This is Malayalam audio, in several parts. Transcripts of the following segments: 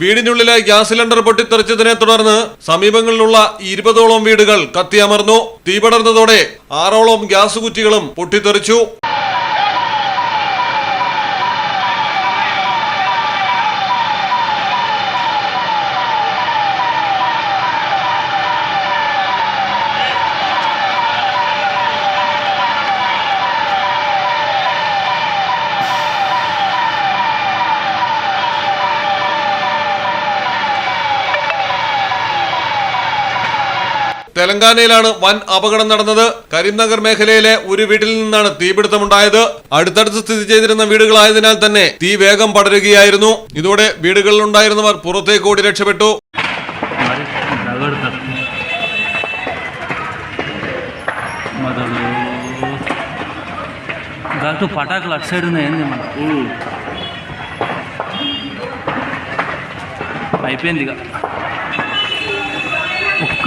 വീടിനുള്ളിലെ ഗ്യാസ് സിലിണ്ടർ പൊട്ടിത്തെറിച്ചതിനെ തുടർന്ന് സമീപങ്ങളിലുള്ള ഇരുപതോളം വീടുകൾ കത്തിയമർന്നു. തീപടർന്നതോടെ ആറോളം ഗ്യാസ് കുറ്റികളും പൊട്ടിത്തെറിച്ചു. തെലങ്കാനയിലാണ് വൻ അപകടം നടന്നത് കരീംനഗർ മേഖലയിലെ ഒരു വീട്ടിൽ നിന്നാണ് തീപിടുത്തമുണ്ടായത് അടുത്തടുത്ത് സ്ഥിതി ചെയ്തിരുന്ന വീടുകളായതിനാൽ തന്നെ തീ വേഗം പടരുകയായിരുന്നു ഇതോടെ വീടുകളിലുണ്ടായിരുന്നവർ പുറത്തേക്ക് ഓടി രക്ഷപ്പെട്ടു మరి రగడతారు మొదలు ఘాటు పటాకులు అటు సైడ్ ఉన్నాయి ఏంది మన అయిపోయింది ఇక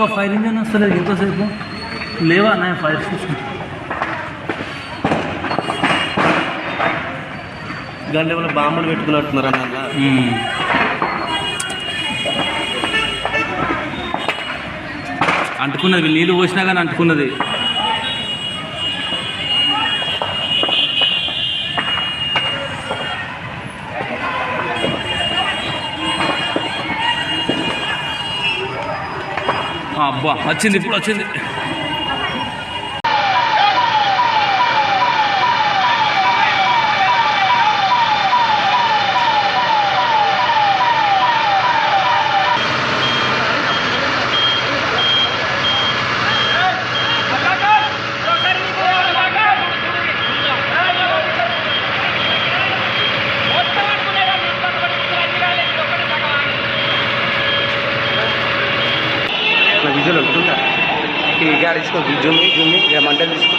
ఒక్క ఫైర్ ఇంజన్ వస్తలేదు. ఎంతసేపు లేవా? నా ఫైర్ స్టేషన్ దాంట్లో ఏమైనా బాంబులు పెట్టుకున్నట్టున్నారు అన్న అంటుకున్నది. నీళ్ళు పోసినా కానీ అంటుకున్నది. అబ్బా వచ్చింది ఇప్పుడు వచ్చింది. कि ग्यारह इसको जूम जूम या मंडल इसको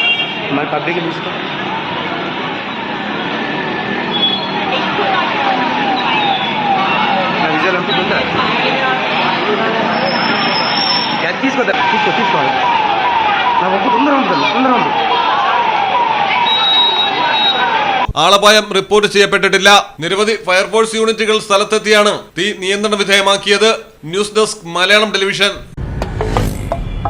हमारे पब्लिक इसको रिजल्ट हमको बोलता है। क्या तीसको तीसको तीसको तुम തൊണ്ണൂറ് ഉണ്ട് तुम ഉണ്ട് ആളപായം റിപ്പോർട്ട് ചെയ്യപ്പെട്ടിട്ടില്ല. നിരവധി ഫയർഫോഴ്സ് യൂണിറ്റുകൾ സ്ഥലത്തെത്തിയാണ്. തീ നിയന്ത്രണ വിധേയമാക്കിയത് ന്യൂസ് ഡെസ്ക് മലയാളം ടെലിവിഷൻ.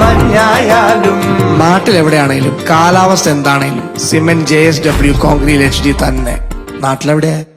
മഞ്ഞായാലും നാട്ടിലെവിടെയാണേലും കാലാവസ്ഥ എന്താണേലും cement J S W concrete H D തന്നെ. നാട്ടിലെവിടെയാ?